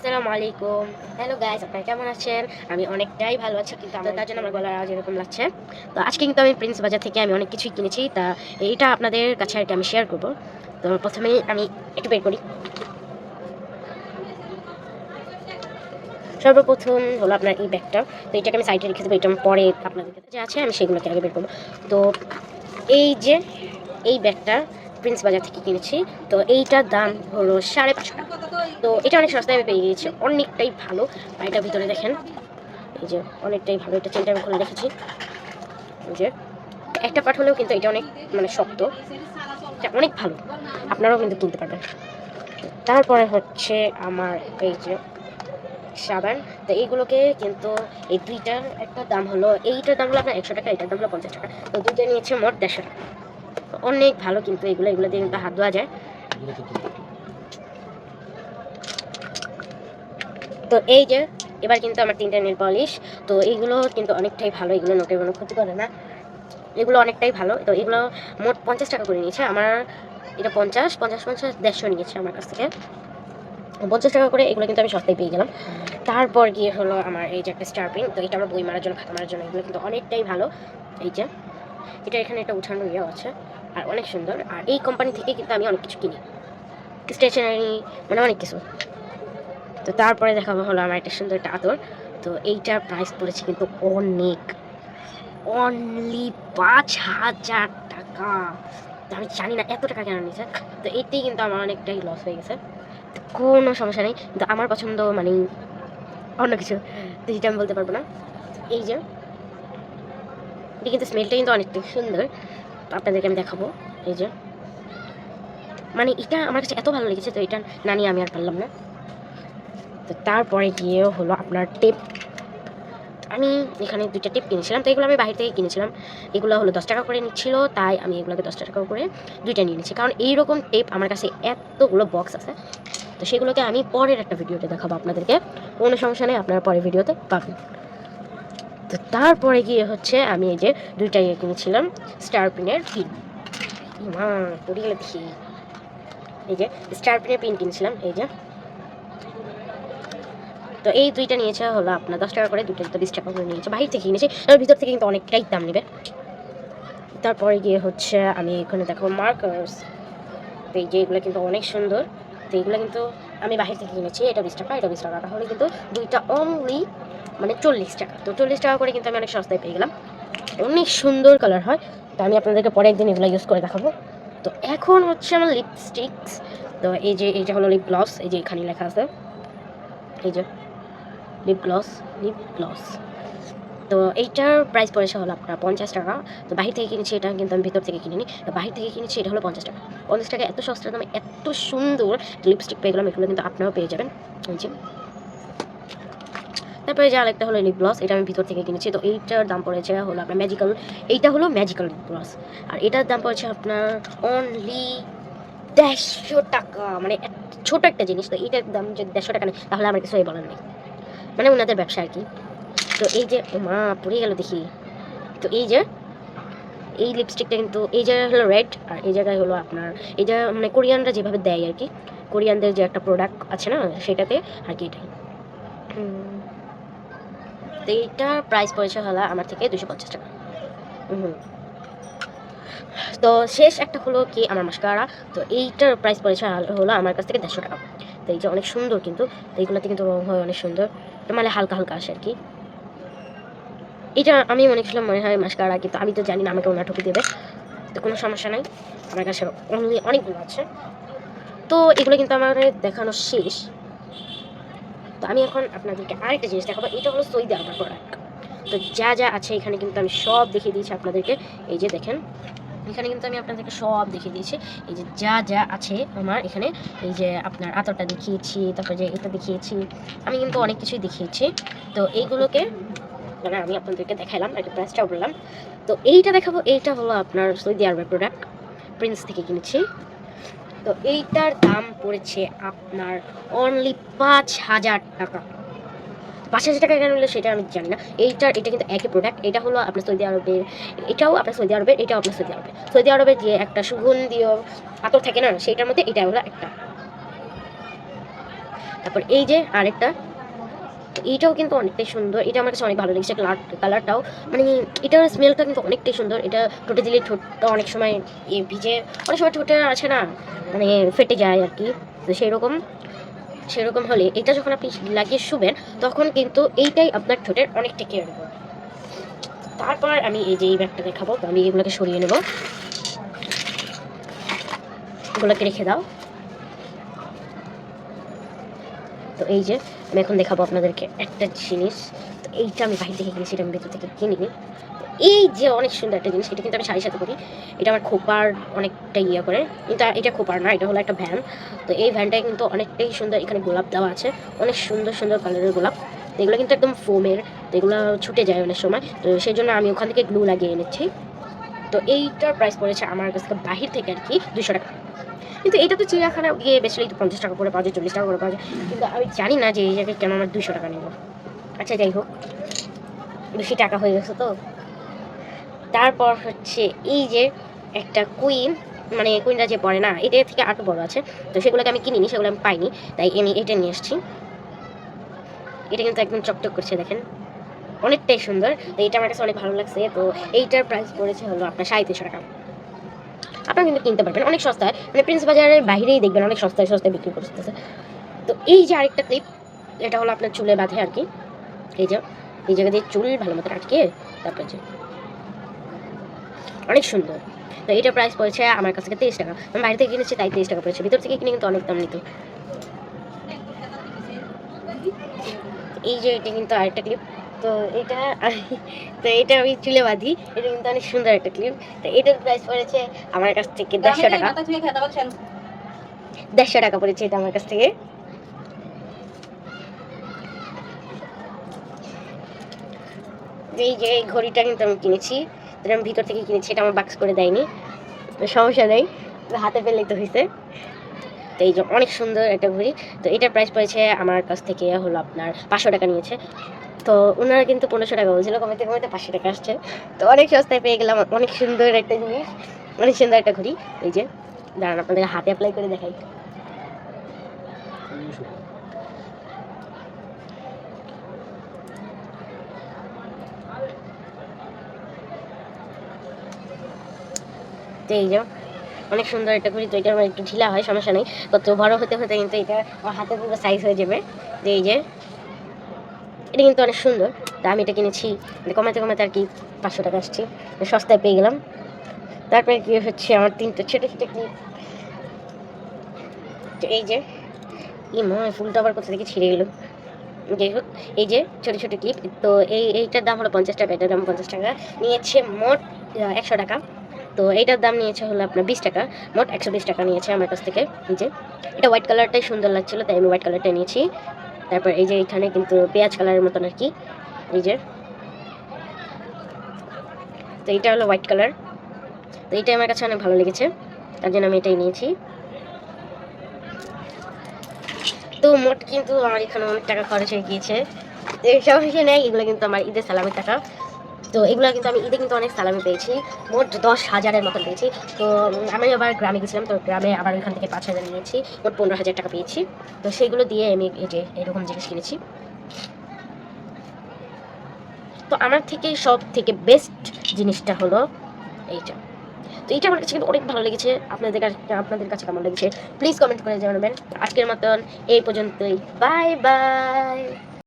আসসালামু আলাইকুম। Hello guys আপনারা কেমন আছেন? আমি অনেকটাই ভালো আছি, কিন্তু তার জন্য আমার গলার আওয়াজ এরকম লাগছে। তো আজকে কিন্তু আমি প্রিন্স বাজার থেকে আমি অনেক কিছুই কিনেছি, তা এইটা আপনাদের কাছে আর আমি শেয়ার করব। তো প্রথমেই আমি একটু বের করি। সর্বপ্রথম হলো আপনার এই ব্যাগটা তো এটাকে আমি সাইডে রেখে দেবো, এটা পরে আপনাদের কাছে যা আছে, আমি সেগুলোকে আগে বের করব। তো এই যে, এই ব্যাগটা প্রিন্স বাজার থেকে কিনেছি। তো এইটার দাম হলো সাড়ে পাঁচশো টাকা। তো এটা অনেক সস্তায় আমি পেয়ে গিয়েছি। অনেকটাই ভালো। আর এটার ভিতরে দেখেন, এই যে অনেকটাই ভালো। এটা চেনটা আমি খুলে রেখেছি এই যে একটা পার্ট হলেও কিন্তু এটা অনেক মানে শক্ত। এটা অনেক ভালো। আপনারাও কিন্তু কিনতে পারবেন। তারপরে হচ্ছে আমার এই যে সাবান। তো এইগুলোকে কিন্তু এই দুইটার একটা দাম হলো, এইটার দাম হলো আপনার একশো টাকা, এটার দাম হলো পঞ্চাশ টাকা। তো দুইটা নিয়েছে মোট দেড়শো টাকা। অনেক ভালো কিন্তু এগুলো এগুলো দিয়ে কিন্তু হাত ধোয়া যায়। তো এই যে, এবার কিন্তু আমার তিনটা নেল পলিশ তো এইগুলো কিন্তু অনেকটাই ভালো, এগুলো নোটের কোনো ক্ষতি করে না। এগুলো অনেকটাই ভালো, তো এগুলো মোট পঞ্চাশ টাকা করে নিয়েছে। আমার এটা পঞ্চাশ পঞ্চাশ পঞ্চাশ, দেড়শো নিয়েছে আমার কাছ থেকে। পঞ্চাশ টাকা করে এগুলো কিন্তু আমি সস্তায় পেয়ে গেলাম। তারপর গিয়ে হলো আমার এই যে একটা স্টারপিং তো এটা আমার বই মারার জন্য, খাতা মারার জন্য, এগুলো কিন্তু অনেকটাই ভালো। এই যে, এটা এখানে একটা উঠানো ইয়েও আছে। আর অনেক সুন্দর। আর এই কোম্পানি থেকে কিন্তু আমি অনেক কিছু কিনি। স্টেশনারি মানে অনেক কিছু। তো তারপরে দেখাবো হলো আমার একটা সুন্দর একটা আতর। তো এইটার প্রাইস পড়েছে কিন্তু অনেক। অনলি পাঁচ হাজার টাকা। তো আমি জানি না এত টাকা কেন নিয়েছে। তো এতেই কিন্তু আমার অনেকটাই লস হয়ে গেছে। তো কোনো সমস্যা নেই। কিন্তু আমার পছন্দ মানে অন্য কিছু। তো যেটা আমি বলতে পারব না। এই যে, এটা কিন্তু স্মেলটা কিন্তু অনেকটাই সুন্দর। আপনাদেরকে আমি দেখাবো, এই যে। মানে এটা আমার কাছে এত ভালো লেগেছে, তো এটা না নিয়ে আমি আর পারলাম না। তো তারপরে গিয়ে হলো আপনার টেপ। আমি এখানে দুইটা টেপ কিনেছিলাম, তো এগুলো আমি বাইরে থেকে কিনেছিলাম। এগুলো হলো দশ টাকা করে নিচ্ছিল, তাই আমি এগুলোকে দশ টাকা করে দুইটা নিয়ে নিচ্ছি কারণ এইরকম টেপ আমার কাছে এতগুলো বক্স আছে, তো সেগুলোকে আমি পরের একটা ভিডিওতে দেখাবো আপনাদেরকে। কোনো সমস্যা নেই, আপনারা পরের ভিডিওতে পাবেন। তো তারপরে গিয়ে হচ্ছে আমি এই যে দুইটা ইয়ে কিনেছিলাম স্টার পিনের পিন মা, পড়ে গেলে দেখি। এই যে স্টার পিনের পিন কিনেছিলাম, এই যে। তো এই দুইটা নিয়েছে হলো আপনার দশ টাকা করে দুটো তো বিশ টাকা করে নিয়েছে বাইরে থেকে কিনেছি। আর ভিতর থেকে কিন্তু অনেকটাই দাম নেবে। তারপরে গিয়ে হচ্ছে আমি এখানে দেখো মার্কার্স তো এই যে এগুলো কিন্তু অনেক সুন্দর। তো এগুলো কিন্তু আমি বাহির থেকে কিনেছি, এটা বিশ টাকা, এটা বিশ টাকা। তাহলে কিন্তু দুইটা অনলি মানে চল্লিশ টাকা। তো চল্লিশ টাকা করে কিন্তু আমি অনেক সস্তায় পেয়ে গেলাম। অনেক সুন্দর কালার হয়। তো আমি আপনাদেরকে পরে একদিন এগুলো ইউজ করে দেখাবো। তো এখন হচ্ছে আমার লিপস্টিক্স তো এই যে এইটা হলো লিপ গ্লস এই যে এখানে লেখা আছে। এই যে লিপ গ্লস লিপ গ্লস তো এইটার প্রাইস পড়েছে হলো আপনার পঞ্চাশ টাকা। তো বাহির থেকে কিনেছি এটা কিন্তু আমি ভিতর থেকে কিনিনি। তো বাহির থেকে কিনেছি এটা হলো পঞ্চাশ টাকা। পঞ্চাশ টাকা এত সস্তা দামে এত সুন্দর লিপস্টিক পেয়ে গেলাম। এগুলো কিন্তু আপনারাও পেয়ে যাবেন। এই যে তারপরে যে আরেকটা হলো লিপ গ্লস এটা আমি ভিতর থেকে কিনেছি। তো এইটার দাম পড়েছে হলো আপনার ম্যাজিক্যাল এইটা হলো ম্যাজিক্যাল লিপ গ্লস আর এটার দাম পড়েছে আপনার অনলি দেড়শো টাকা মানে ছোট একটা জিনিস। তো এইটার দাম যদি দেড়শো টাকা নেই তাহলে আমার কিছু কিছুই বলার নেই। মানে ওনাদের ব্যবসা আর কি। তো এই যে মা, পড়ে গেল দেখি। তো এই যে, এই লিপস্টিকটা কিন্তু, এই জায়গায় হলো রেড আর এই জায়গায় হলো আপনার, এই যে মানে কোরিয়ানরা যেভাবে দেয় আর কি। কোরিয়ানদের যে একটা প্রোডাক্ট আছে না, সেটাতে আর কি এটাই। তো এইটার প্রাইস পড়েছে হলো আমার থেকে দুশো পঞ্চাশ টাকা। হুম তো শেষ একটা হলো কি আমার মাস্কারা তো এইটার প্রাইস পড়েছে হলো আমার কাছ থেকে দেড়শো টাকা। তো এই যে অনেক সুন্দর কিন্তু, তো এইগুলোতে কিন্তু রং হয় অনেক সুন্দর। মানে হালকা হালকা আসে আর কি এটা আমি মনে ছিলাম মনে হয় মাস্কারা কিন্তু আমি তো জানি না, আমাকে ওনা ঠকে দেবে। তো কোনো সমস্যা নাই, আমার কাছে অনেকগুলো আছে। তো এগুলো কিন্তু আমার দেখানো শেষ। তো আমি এখন আপনাদেরকে আরেকটা জিনিস দেখাবো, এটা হলো সৌদি আরবের প্রোডাক্ট তো যা যা আছে এখানে কিন্তু আমি সব দেখিয়ে দিয়েছি আপনাদেরকে। এই যে দেখেন, এখানে কিন্তু আমি আপনাদেরকে সব দেখিয়ে দিয়েছি। এই যে যা যা আছে আমার এখানে, এই যে আপনার আতরটা দেখিয়েছি, তারপরে যে এটা দেখিয়েছি, আমি কিন্তু অনেক কিছুই দেখিয়েছি। তো এইগুলোকে মানে আমি আপনাদেরকে দেখালাম একটা প্রাইসটাও বললাম। তো এইটা দেখাবো, এইটা হলো আপনার সৌদি আরবের প্রোডাক্ট প্রিন্স থেকে কিনেছি। তো এইটার দাম পড়েছে আপনার অনলি পাঁচ হাজার টাকা। পাঁচ হাজার টাকা কেন সেটা আমি জানি না। এইটার, এটা কিন্তু একই প্রোডাক্ট এটা হলো আপনার সৌদি আরবের, এটাও আপনার সৌদি আরবের, এটাও আপনার সৌদি আরবের। সৌদি আরবের যে একটা সুগন্ধীয় পাথর থাকে না সেইটার মধ্যে এটা হলো একটা। তারপর এই যে আরেকটা তো কিন্তু অনেকটাই সুন্দর। এটা আমার কাছে অনেক ভালো লেগেছে কালার কালারটাও মানে এটার স্মেলটা কিন্তু অনেকটাই সুন্দর। এটা ঠোঁটে দিলে ঠোঁটটা অনেক সময় এ ভিজে, অনেক সময় ঠোঁটে আছে না মানে ফেটে যায় আর কি। তো সেই রকম সেরকম হলে এটা যখন আপনি লাগিয়ে শুবেন, তখন কিন্তু এইটাই আপনার ঠোঁটের অনেকটা কেয়ার করবে। তারপর আমি এই যে এই ব্যাগটা দেখাবো আমি এগুলোকে সরিয়ে নেব। এগুলোকে রেখে দাও। তো এই যে আমি এখন দেখাবো আপনাদেরকে একটা জিনিস। তো এইটা আমি বাইরে থেকে কিনেছি আমি ভেতর থেকে কিনিনি। তো এই যে অনেক সুন্দর একটা জিনিস, এটা কিন্তু আমি শাড়ির সাথে করি এটা আমার খোপার অনেকটা ইয়ে করে। কিন্তু এটা খোপার না, এটা হলো একটা ভ্যান। তো এই ভ্যানটায় কিন্তু অনেকটাই সুন্দর, এখানে গোলাপ দেওয়া আছে। অনেক সুন্দর সুন্দর কালারের গোলাপ। এগুলো কিন্তু একদম ফোমের, তো এগুলো ছুটে যায় অনেক সময়। তো সেই জন্য আমি ওখান থেকে গ্লু লাগিয়ে এনেছি। তো এইটার প্রাইস পড়েছে আমার কাছ থেকে বাহির থেকে আর কি দুশো টাকা। কিন্তু এটা তো চিড়িয়াখানা গিয়ে বেশি তো পঞ্চাশ টাকা করে পাওয়া যায়, চল্লিশ টাকা করে পাওয়া যায়। কিন্তু আমি জানি না যে এই জায়গায় কেন আমার দুশো টাকা নেব। আচ্ছা যাই হোক। বেশি টাকা হয়ে গেছে তো। তারপর হচ্ছে এই যে একটা কুইন মানে কুইনটা যে পড়ে না এটা থেকে আরও বড় আছে। তো সেগুলোকে আমি কিনিনি, সেগুলো আমি পাইনি। তাই আমি এটা নিয়ে এসেছি এটা কিন্তু একদম চকচক করছে, দেখেন। অনেকটাই সুন্দর। তো এটা আমার কাছে অনেক ভালো লাগছে। তো এইটার প্রাইস পড়েছে হলো আপনার সাড়ে তিনশো টাকা। আপনারা কিন্তু কিনতে পারবেন। অনেক সস্তায় মানে প্রিন্স বাজারের বাইরেই দেখবেন অনেক সস্তায় সস্তায় বিক্রি করতেছে। তো এই যে আরেকটা ক্লিপ এটা হলো আপনার চুলে বাঁধে আর কি। এই যে, এই জায়গা দিয়ে চুল ভালো মতো আটকে, তারপর যে। অনেক সুন্দর। তো এইটার প্রাইস পড়েছে আমার কাছ থেকে তেইশ টাকা। আমি বাইরে থেকে কিনেছি, তাই তেইশ টাকা পড়েছে। ভিতর থেকে কিনে কিন্তু অনেক দাম নিত। এই যে, এটা কিন্তু আরেকটা ক্লিপ তো এটা তো এটা আমি চুলে বাঁধি। এটা কিন্তু অনেক সুন্দর একটা ক্লিপ তো এটার প্রাইস পড়েছে আমার কাছ থেকে দেড়শো টাকা। দেড়শো টাকা পড়েছে এটা আমার কাছ থেকে। এই যে এই ঘড়িটা কিন্তু আমি কিনেছি। আমি ভিতর থেকে কিনেছি এটা আমার বাক্স করে দেয়নি। সমস্যা নেই হাতে পেলেই তো হয়েছে। তো এই যে অনেক সুন্দর একটা ঘড়ি। তো এটার প্রাইস পড়েছে আমার কাছ থেকে হলো আপনার পাঁচশো টাকা নিয়েছে। তো ওনারা কিন্তু পনেরোশো টাকা বলছিল, কমাতে কমাতে পাঁচশো টাকা আসছে। তো অনেক সস্তায় পেয়ে গেলাম, অনেক সুন্দর একটা জিনিস, অনেক সুন্দর একটা ঘড়ি। এই যে, দাঁড়ান, আপনাদের হাতে অ্যাপ্লাই করে দেখাই। এই যে, অনেক সুন্দর একটা ঘড়ি, তো এটা আমার একটু ঢিলা হয়, সমস্যা নেই। কত বড় হতে হতে কিন্তু এটা আমার হাতে পুরো সাইজ হয়ে যাবে। এই যে এটা কিন্তু অনেক সুন্দর। তা আমি এটা কিনেছি কমাতে কমাতে আর কি পাঁচশো টাকা আসছি। সস্তায় পেয়ে গেলাম। তারপরে কি হচ্ছে, আমার তিনটে ছোটো ছোটো ক্লিপ তো এই যে, ই মা, ফুলটা আবার কোথা থেকে ছিঁড়ে গেলো? যাই হোক, এই যে ছোটো ছোটো ক্লিপ তো এই এইটার দাম হলো পঞ্চাশ টাকা, এটার দাম পঞ্চাশ টাকা। নিয়েছে মোট একশো টাকা। তো এইটার দাম নিয়েছে হলো আপনার বিশ টাকা, মোট একশো বিশ টাকা নিয়েছে আমার কাছ থেকে। এই যে, এটা হোয়াইট কালারটাই সুন্দর লাগছিল, তাই আমি হোয়াইট কালারটা নিয়েছি। তারপর এই যে এখানে কিন্তু পেঁয়াজ কালারের মতন আর কি এই যে। তো এইটা হলো হোয়াইট কালার তো এইটা আমার কাছে অনেক ভালো লেগেছে, তার জন্য আমি এটাই নিয়েছি। তো মোট কিন্তু আমার এখানে অনেক টাকা খরচ হয়ে গিয়েছে। এই সমস্যা নেই, এগুলো কিন্তু আমার ঈদের সালামের টাকা। তো এগুলো কিন্তু আমি ঈদে কিন্তু অনেক সালামি পেয়েছি। মোট দশ হাজারের মতন পেয়েছি। তো আমি আবার গ্রামে গেছিলাম, তো গ্রামে আবার ওইখান থেকে পাঁচ হাজার নিয়েছি। মোট পনেরো হাজার টাকা পেয়েছি। তো সেগুলো দিয়ে আমি এই যে এরকম জিনিস কিনেছি। তো আমার থেকে সব থেকে বেস্ট জিনিসটা হলো এইটা। তো এইটা আমার কাছে কিন্তু অনেক ভালো লেগেছে। আপনাদের কাছে আপনাদের কাছে কেমন লেগেছে? প্লিজ কমেন্ট করে জানাবেন। আজকের মতন এই পর্যন্তই। Bye bye